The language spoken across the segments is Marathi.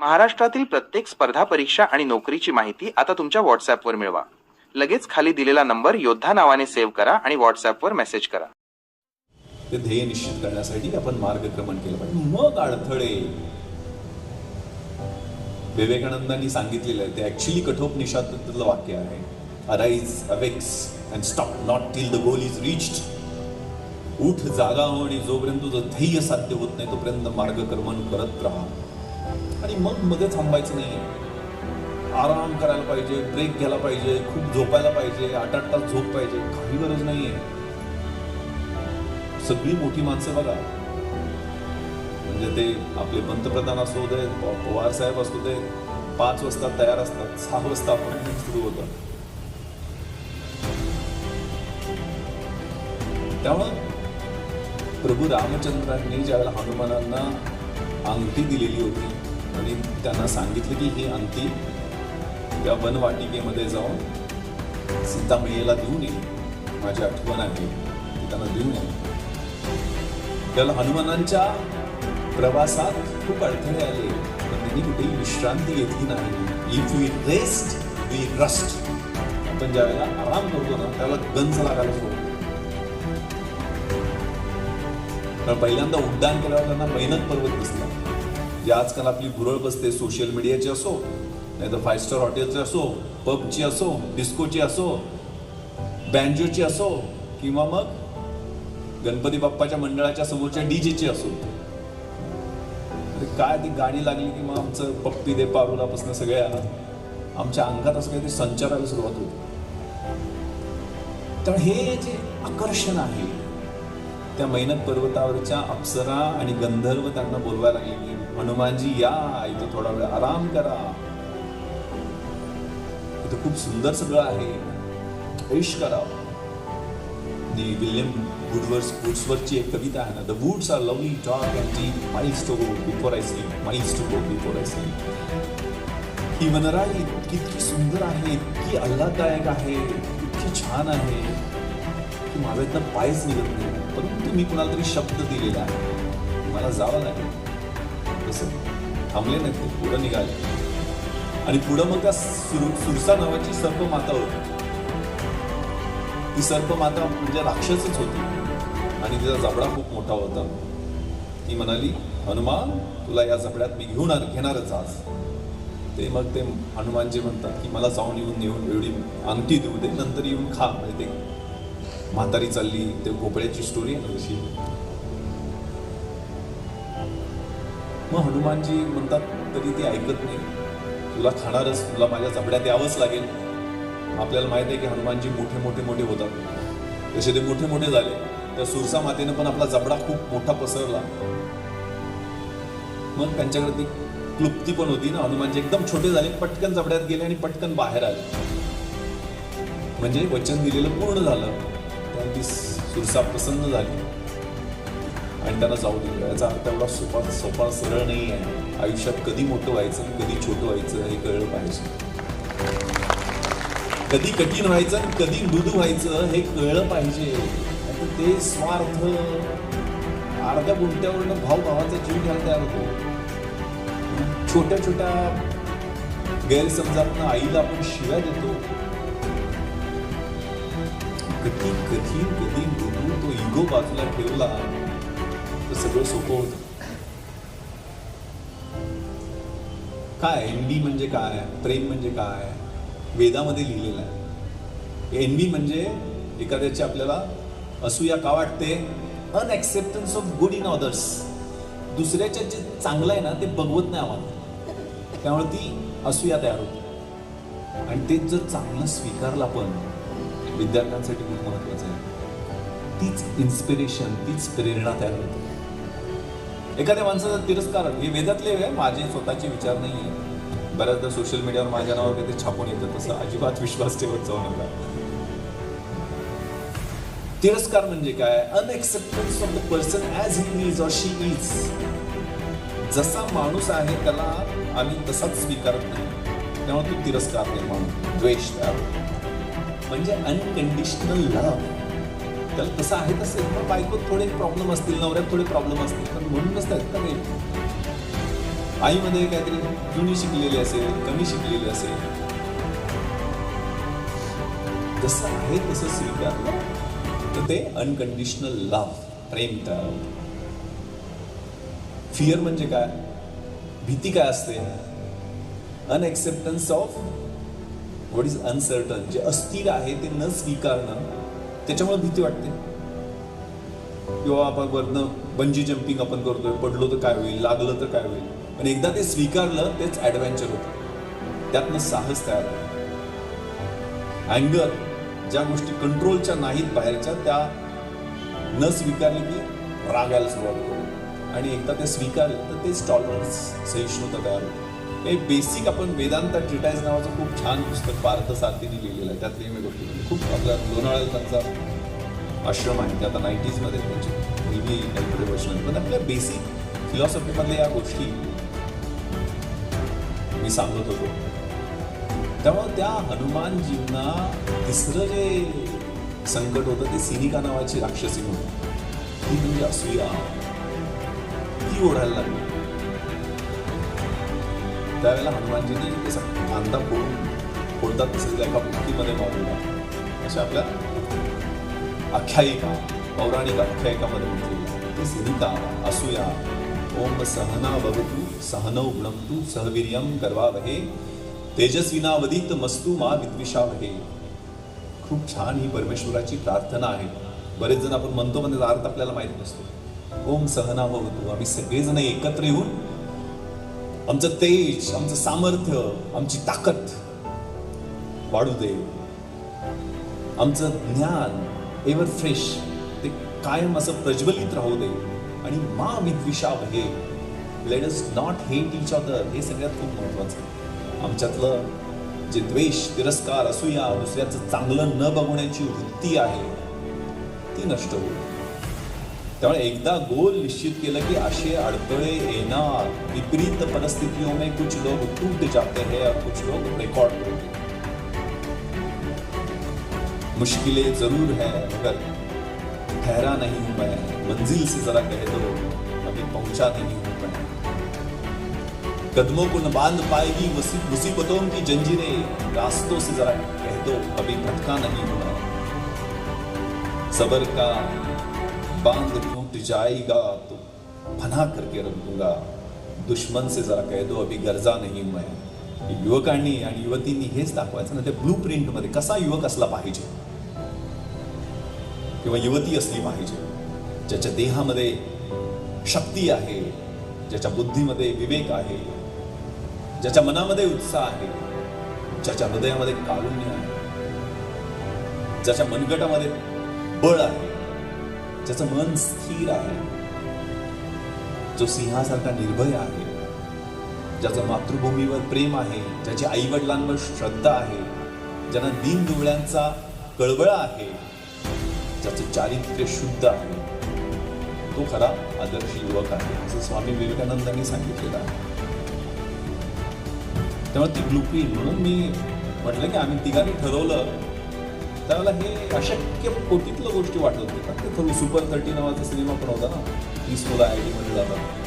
महाराष्ट्रातील प्रत्येक स्पर्धा परीक्षा आणि नोकरीची माहिती आता तुमच्या व्हॉट्सॲपवर मिळवा. लगेच खाली दिलेला नंबर योद्धा नावाने सेव्ह करा आणि व्हॉट्सॲपवर मेसेज करा. ते ध्येय निश्चित करण्यासाठी आपण मार्गक्रमण केलं पाहिजे. मग अडथळे. विवेकानंदांनी सांगितलेलं आहे ते ऍक्च्युली कठोपनिषादातलं वाक्य आहे. Arise awakes and stop not till the goal is reached उठ जागा हो आणि जोपर्यंत तुझं ध्येय साध्य होत नाही तोपर्यंत मार्गक्रमण करत राहा. आणि मग मध्ये थांबायचं नाही आराम करायला पाहिजे ब्रेक घ्यायला पाहिजे खूप झोपायला पाहिजे आठ आठ तास झोप पाहिजे काही गरज नाहीये. सगळी मोठी माणसं बघा. म्हणजे ते आपले पंतप्रधान असू दे पवार साहेब असू दे पाच वाजता तयार असतात सहा वाजता अपॉइंटमेंट सुरू होतं त्यामुळं प्रभू रामचंद्रांनी ज्यावेळेला हनुमानांना अंगठी दिलेली होती आणि त्यांना सांगितलं की ही अंती त्या वनवाटिकेमध्ये जाऊन सीतामयेला देऊन ये. माझी आठवण आहे. ती त्यांना देऊन ये. त्याला हनुमानांच्या प्रवासात खूप अडथळे आले. पण त्यांनी कुठेही विश्रांती घेतली नाही. If we rest we rust आपण ज्या वेळेला आराम करतो ना त्याला गंज लागायला सोडतो होते. पहिल्यांदा उड्डाण केल्यावर त्यांना मेहनत पर्वत दिसला. जे आजकाल आपली भुरळ बसते सोशल मीडियाची असो नाही तर फाईव्ह स्टार हॉटेलची असो पबची असो डिस्कोची असो बँजोची असो किंवा मग गणपती बाप्पाच्या मंडळाच्या समोरच्या डीजेची असो. काय ती गाणी लागली की मग आमचं पप्पी दे पारुलापासून सगळ्या आमच्या अंगात असं काहीतरी संचाराला सुरुवात होती. तर हे जे आकर्षण आहे त्या मैनक पर्वतावरच्या अप्सरा आणि गंधर्व त्यांना बोलवायला लागले. की हनुमानजी या इथं थोडा वेळ आराम करा. इथं खूप सुंदर सगळं आहे. ऐश करा. विल्यम वुडवर्स वुड्सवरची एक कविता आहे ना the woods are lovely dark and deep miles to go before I sleep miles to go before I sleep ही वनराई इतकी सुंदर आहे इतकी आल्हाददायक आहे इतकी छान आहे की माझा इथं पायच निघत नाही. परंतु मी कुणाला तरी शब्द दिलेला आहे. मला जावं लागेल. तसं थांबले नाही ते पुढं निघाले. आणि पुढं मग त्या सुर सुरसा नावाची सर्प माता होती. ती सर्प माता म्हणजे राक्षसच होती. आणि तिचा जबडा खूप मोठा होता. ती म्हणाली हनुमान तुला या जबड्यात मी घेऊन घेणारच आज. ते मग ते हनुमानजी म्हणतात की मला जाऊन येऊन येऊन एवढी अंगठी देऊ दे नंतर येऊन खा म्हणजे ते म्हातारी चालली ते भोपळ्याची स्टोरी आहे ना तशी. मग हनुमानजी म्हणतात तरी ते ऐकत नाही. तुला खाणारच तुला माझ्या जबड्यात यावंच लागेल. आपल्याला माहीत आहे की हनुमानजी मोठे मोठे मोठे होतात. जसे ते मोठे मोठे झाले त्या सुरसा मातेनं पण आपला जबडा खूप मोठा पसरला. मग त्यांच्याकडे ती क्लुप्ती पण होती ना. हनुमानजी एकदम छोटे झाले पटकन जबड्यात गेले आणि पटकन बाहेर आले. म्हणजे वचन दिलेलं पूर्ण झालं. ती सुरसा प्रसन्न झाली. आणि त्यांना जाऊ दिलं. याचा अर्थ एवढा सोपा सोपा सरळ नाही आहे. आयुष्यात कधी मोठं व्हायचं आणि कधी छोटं व्हायचं हे कळलं पाहिजे. कधी कठीण व्हायचं आणि कधी मृदू व्हायचं हे कळलं पाहिजे. ते स्वार्थ अर्ध्या गुंट्यावरनं भाव भावाचा जीव घ्यायला तयार होतो. छोट्या छोट्या गैरसमजातनं आईला आपण शिव्या देतो. कधी कधी कधी मृदू तो इगो बाजूला ठेवला तर सगळं सोपं होत. काय? एनबी म्हणजे काय? प्रेम म्हणजे काय? वेदामध्ये लिहिलेलं आहे. एनबी म्हणजे एखाद्याची आपल्याला असूया का वाटते? Unacceptance of good in others दुसऱ्याच्या जे चांगलं आहे ना ते बघवत नाही आम्हाला. त्यामुळे ती असूया तयार होते. आणि तेच जर चांगलं स्वीकारलं पण विद्यार्थ्यांसाठी खूप महत्वाचं आहे. तीच इन्स्पिरेशन तीच प्रेरणा तयार होते. एखाद्या माणसाचा तिरस्कार हे वेदातले आहे माझे स्वतःचे विचार नाही आहे बऱ्याचदा सोशल मीडियावर माझ्या नावावर काही छापून येतं तसं अजिबात विश्वास ठेवत जाऊ नका. तिरस्कार म्हणजे काय? Unacceptance of the person as he is or she is जसा माणूस आहे त्याला आम्ही तसाच स्वीकारत नाही. त्यामुळे तो तिरस्कार निर्माण द्वेष तयार होतो. म्हणजे अनकंडिशनल लव्ह तर तसं आहे तसं मग बायकोत थोडे प्रॉब्लेम असतील नवऱ्यात थोडे प्रॉब्लेम असतील. पण म्हणूनच तर कमी नाही? आईमध्ये काहीतरी जुनी शिकलेली असेल कमी शिकलेली असेल. जसं आहे तसं स्वीकारलं तर ते अनकंडिशनल लव्ह प्रेम तयार फिअर म्हणजे काय? भीती काय असते? Unacceptance of what is uncertain जे अस्थिर आहे ते न स्वीकारणं त्याच्यामुळे भीती वाटते. किंवा आपण वरनं बंजी जम्पिंग आपण करतोय पडलो तर काय होईल लागलं तर काय होईल? पण एकदा ते स्वीकारलं तेच ऍडव्हेंचर होतं. त्यातनं साहस तयार होतं. अँगर ज्या गोष्टी कंट्रोलच्या नाहीत बाहेरच्या त्या न स्वीकारले की रागायला सुरुवात होतो आणि एकदा ते स्वीकारलं तर तेच टॉलरन्स सहिष्णुता तयार होते. हे बेसिक आपण वेदांत ट्रिटाईज नावाचं खूप छान पुस्तक पार्थ सारथीने लिहिलेलं आहे. त्यातली मी गोष्टी म्हणजे खूप आपल्या लोणावळ्यात त्यांचा आश्रम आहे. ते आता नाईन्टीजमध्ये त्यांची मुलगी काही वर्ष पण आपल्या बेसिक फिलॉसॉफीमधल्या या गोष्टी मी सांगत होतो. त्यामुळे त्या हनुमानजींना तिसरं जे संकट होतं ते सिनिका नावाची राक्षसी म्हणून. ती म्हणजे असूया. ती ओढायला लागली. त्यावेळेला हनुमानजींनी ते कांदा फोडून फोडतात तसं एका मुक्तीमध्ये मारलेला अशा आपल्या आख्यायिका पौराणिक आख्यायिकामध्ये म्हटलेली ती सिनिका असूया ओम सहना भवतु सहनौ गुणमतु सहवीर्यम करवावहे तेजस्विनावदित मस्तू मा विद्विषावहे. खूप छान ही परमेश्वराची प्रार्थना आहे. बरेच जण आपण म्हणतो म्हणजे अर्थ आपल्याला माहीत नसतो. ओम सहना भवतु आम्ही सगळेजण एकत्र येऊन आमचं तेज आमचं सामर्थ्य आमची ताकद वाढू दे. आमचं ज्ञान एव्हर फ्रेश ते कायम असं प्रज्वलित राहू दे. आणि मा विद्विषाव हे let us not hate each other हे सगळ्यात खूप महत्वाचं आहे. आमच्यातलं जे द्वेष तिरस्कार असूया दुसऱ्याचं चांगलं न बघण्याची वृत्ती आहे ती नष्ट होईल. त्यामुळे एकदा गोल निश्चित केलं की असे अडथळे येणार. विपरीत परिस्थितियों में कुछ लोग टूट जाते हैं और कुछ लोग रिकॉर्ड होते हैं. मुश्किलें ज़रूर है, मगर ठहरा नहीं हूँ मैं. मंजिल से जरा कह दो, अभी पहुँचा नहीं हूँ मैं. कदमों को न बाँध पाएगी मुसीबतों की जंजीरें. रास्तों से जरा कह दो, अभी भटका नहीं हूँ मैं. सबर का बांध टूट जाएगा तो फना करके रख दूंगा दुश्मन से जरा कह दो अभी गरजा नहीं मैं। युवकांनी आणि युवतींनी हेच दाखवायचं ना ते ब्लू प्रिंटमध्ये कसा युवक असला पाहिजे? किंवा युवती असली पाहिजे ज्याच्या देहामध्ये शक्ती आहे ज्याच्या बुद्धीमध्ये विवेक आहे ज्याच्या मनामध्ये उत्साह आहे ज्याच्या हृदयामध्ये कारुण्य आहे ज्याच्या मनगटामध्ये बळ आहे ज्याचं मन स्थिर आहे जो सिंहासारखा निर्भय आहे ज्याचं मातृभूमीवर प्रेम आहे ज्याची आई वडिलांवर श्रद्धा आहे ज्यांना दीन दुवळ्यांचा कळवळा आहे ज्याचं चारित्र्य शुद्ध आहे तो खरा आदर्श युवक आहे असं स्वामी विवेकानंदांनी सांगितलेलं आहे. त्यामुळे ती ब्लूप्रिंट म्हणून मी म्हटलं की आम्ही तिघांनी ठरवलं त्यावेळेला हे अशक्य कोटीतलं गोष्टी वाटत तो सुपर थर्टी नावाचा सिनेमा पण होता ना तीस मुलं आयमध्ये जातात.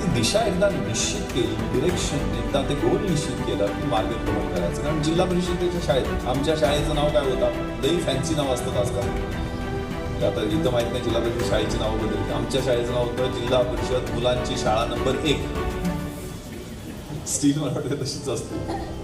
ती दिशा एकदा निश्चित केली डिरेक्शन एकदा ते गोल निश्चित केलं की मार्गक्रमण करायचं. कारण जिल्हा परिषदेच्या शाळेत आमच्या शाळेचं नाव काय होतं? लई फॅन्सी नाव असतात आजकाल आता इथं माहीत नाही जिल्हा परिषद शाळेची नावं बदलली. आमच्या शाळेचं नाव होतं जिल्हा परिषद मुलांची शाळा नंबर एक. स्टील मला वाटतं तशीच असते.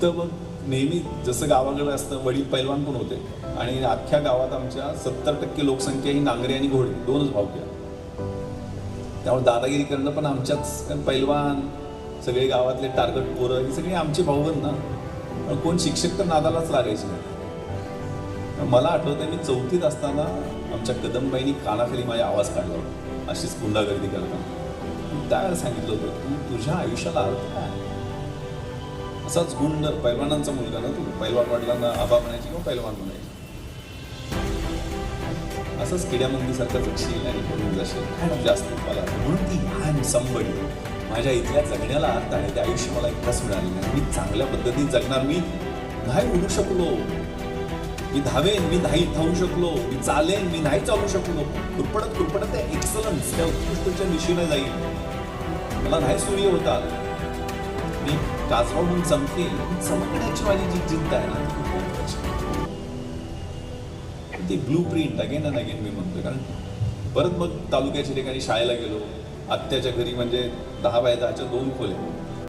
तिथं मग नेहमी जसं गावाकडं असतं वडील पैलवान पण होते. आणि अख्ख्या गावात आमच्या सत्तर टक्के लोकसंख्या ही नांगरे आणि घोडे दोनच भावक्या त्यामुळे दादागिरी करणं पण आमच्याच कारण पैलवान सगळे गावातले टार्गेट पोरं ही सगळी आमचे भाऊबंद ना. पण कोण शिक्षक तर नादालाच लागायचे नाही. मला आठवतं मी चौथीत असताना आमच्या कदमबाईंनी कानाखाली माझा आवाज काढला होता. अशीच गुंडागर्दी करताना. त्यावेळेला सांगितलं होतं तू तुझ्या आयुष्याला अर्थ काय? असाच गुंड पैलवानांचा मुलगा ना तू? पैलवान वाटलांना आबा म्हणायची किंवा पैलवान म्हणायची? असंच किड्यामंदीसारखं जगशील आणि करून जाशील. खूप जास्त मला म्हणून ती आय एम माझ्या इथल्या जगण्याला अर्थ आहे ते आयुष्य मला एकदाच मिळालेलं आहे मी चांगल्या पद्धतीने जगणार मी नाही उडू शकलो. मी धावेन मी नाही धावू शकलो. मी चालेन मी नाही चालू शकलो. कुरपडत कुरपडत त्या एक्सलन्स त्या उत्कृष्टच्या दिशेने जाईल मला नाही सूर्य होता मी कासवा म्हणून चमकेल चमकण्याची माझी जी जिद्द आहे ना ती खूप महत्वाची ती blueprint again and again मी म्हणतो कारण परत मग तालुक्याच्या ठिकाणी शाळेला गेलो आत्याच्या घरी म्हणजे दहा बाय दहाच्या दोन खोल्या.